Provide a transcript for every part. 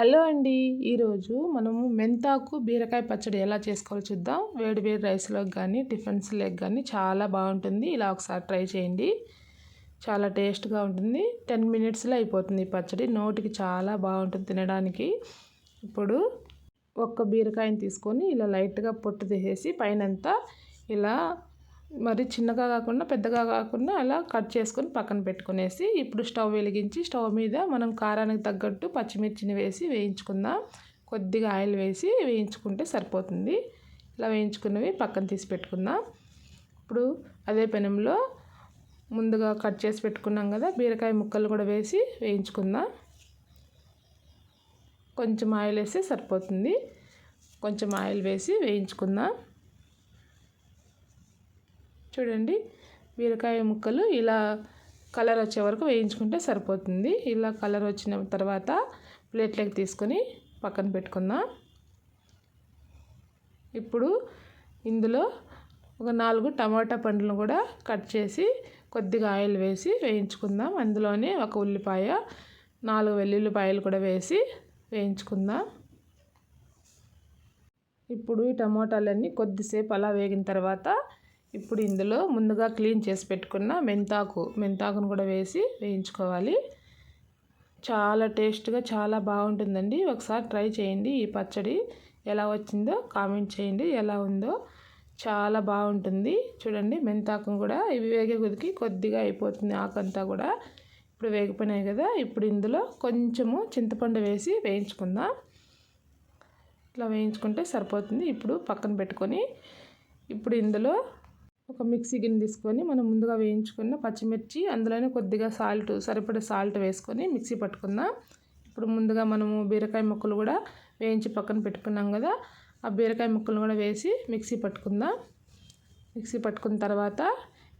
Hello అండి. ఈరోజు మనము మెంతాకు బీరకాయ పచ్చడి ఎలా చేసుకోవాలో చూద్దాం. వేడి వేడి రైస్లోకి కానీ టిఫిన్స్లోకి కానీ చాలా బాగుంటుంది. ఇలా ఒకసారి ట్రై చేయండి. చాలా టేస్ట్గా ఉంటుంది. టెన్ మినిట్స్లో అయిపోతుంది ఈ పచ్చడి. నోటికి చాలా బాగుంటుంది తినడానికి. ఇప్పుడు ఒక్క బీరకాయని తీసుకొని ఇలా లైట్గా పొట్టు తీసేసి పైనంతా ఇలా మరి చిన్నగా కాకుండా పెద్దగా కాకుండా అలా కట్ చేసుకొని పక్కన పెట్టుకునేసి ఇప్పుడు స్టవ్ వెలిగించి స్టవ్ మీద మనం కారానికి తగ్గట్టు పచ్చిమిర్చిని వేసి వేయించుకుందాం. కొద్దిగా ఆయిల్ వేసి వేయించుకుంటే సరిపోతుంది. ఇలా వేయించుకున్నవి పక్కన తీసి పెట్టుకుందాం. ఇప్పుడు అదే పెనంలో ముందుగా కట్ చేసి పెట్టుకున్నాం కదా బీరకాయ ముక్కలు కూడా వేసి వేయించుకుందాం. కొంచెం ఆయిల్ వేస్తే సరిపోతుంది. కొంచెం ఆయిల్ వేసి వేయించుకుందాం. చూడండి. బీరకాయ ముక్కలు ఇలా కలర్ వచ్చే వరకు వేయించుకుంటే సరిపోతుంది. ఇలా కలర్ వచ్చిన తర్వాత ప్లేట్లోకి తీసుకొని పక్కన పెట్టుకుందాం. ఇప్పుడు ఇందులో ఒక నాలుగు టమాటా పండ్లను కూడా కట్ చేసి కొద్దిగా ఆయిల్ వేసి వేయించుకుందాం. అందులోనే ఒక ఉల్లిపాయ నాలుగు వెల్లుల్లిపాయలు కూడా వేసి వేయించుకుందాం. ఇప్పుడు ఈ టమాటాలన్నీ కొద్దిసేపు అలా వేగిన తర్వాత ఇప్పుడు ఇందులో ముందుగా క్లీన్ చేసి పెట్టుకున్న మెంతాకు మెంతాకును కూడా వేసి వేయించుకోవాలి. చాలా టేస్ట్గా చాలా బాగుంటుందండి. ఒకసారి ట్రై చేయండి ఈ పచ్చడి. ఎలా వచ్చిందో కామెంట్ చేయండి. ఎలా ఉందో చాలా బాగుంటుంది. చూడండి మెంతాకం కూడా ఇవి వేగే కొద్దికి కొద్దిగా అయిపోతుంది ఆకంతా కూడా. ఇప్పుడు వేగిపోయినాయి కదా ఇప్పుడు ఇందులో కొంచెము చింతపండు వేసి వేయించుకుందాం. ఇట్లా వేయించుకుంటే సరిపోతుంది. ఇప్పుడు పక్కన పెట్టుకొని ఇప్పుడు ఇందులో ఒక మిక్సీ గిన్నె తీసుకొని మనం ముందుగా వేయించుకున్న పచ్చిమిర్చి అందులోనే కొద్దిగా సాల్ట్ సరిపడే సాల్ట్ వేసుకొని మిక్సీ పట్టుకుందాం. ఇప్పుడు ముందుగా మనము బీరకాయ ముక్కలు కూడా వేయించి పక్కన పెట్టుకున్నాం కదా ఆ బీరకాయ ముక్కలు కూడా వేసి మిక్సీ పట్టుకుందాం. మిక్సీ పట్టుకున్న తర్వాత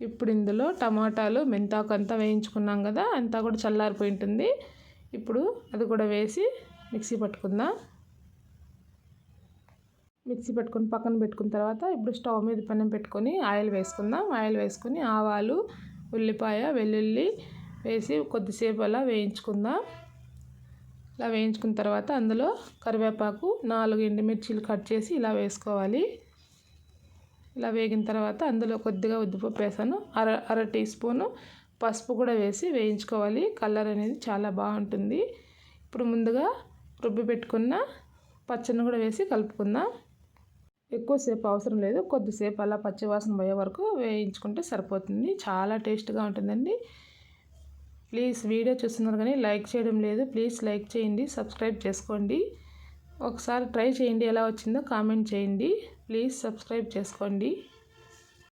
ఇప్పుడు ఇందులో టమాటాలు మెంతాకు అంతా వేయించుకున్నాం కదా అంతా కూడా చల్లారిపోయి ఉంటుంది. ఇప్పుడు అది కూడా వేసి మిక్సీ పట్టుకుందాం. మిక్సీ పెట్టుకొని పక్కన పెట్టుకున్న తర్వాత ఇప్పుడు స్టవ్ మీద పెనం పెట్టుకొని ఆయిల్ వేసుకుందాం. ఆయిల్ వేసుకొని ఆవాలు ఉల్లిపాయ వెల్లుల్లి వేసి కొద్దిసేపు అలా వేయించుకుందాం. ఇలా వేయించుకున్న తర్వాత అందులో కరివేపాకు నాలుగు ఎండుమిర్చీలు కట్ చేసి ఇలా వేసుకోవాలి. ఇలా వేగిన తర్వాత అందులో కొద్దిగా ఉద్దిపప్పు వేసాను. అర అర టీ స్పూను పసుపు కూడా వేసి వేయించుకోవాలి. కలర్ అనేది చాలా బాగుంటుంది. ఇప్పుడు ముందుగా రుబ్బి పెట్టుకున్న పచ్చని కూడా వేసి కలుపుకుందాం. ఎక్కువసేపు అవసరం లేదు. కొద్దిసేపు అలా పచ్చివాసన పోయే వరకు వేయించుకుంటే సరిపోతుంది. చాలా టేస్ట్గా ఉంటుందండి. ప్లీజ్ వీడియో చూస్తున్నారు కానీ లైక్ చేయడం లేదు. ప్లీజ్ లైక్ చేయండి. సబ్స్క్రైబ్ చేసుకోండి. ఒకసారి ట్రై చేయండి ఎలా వచ్చిందో కామెంట్ చేయండి. ప్లీజ్ సబ్స్క్రైబ్ చేసుకోండి.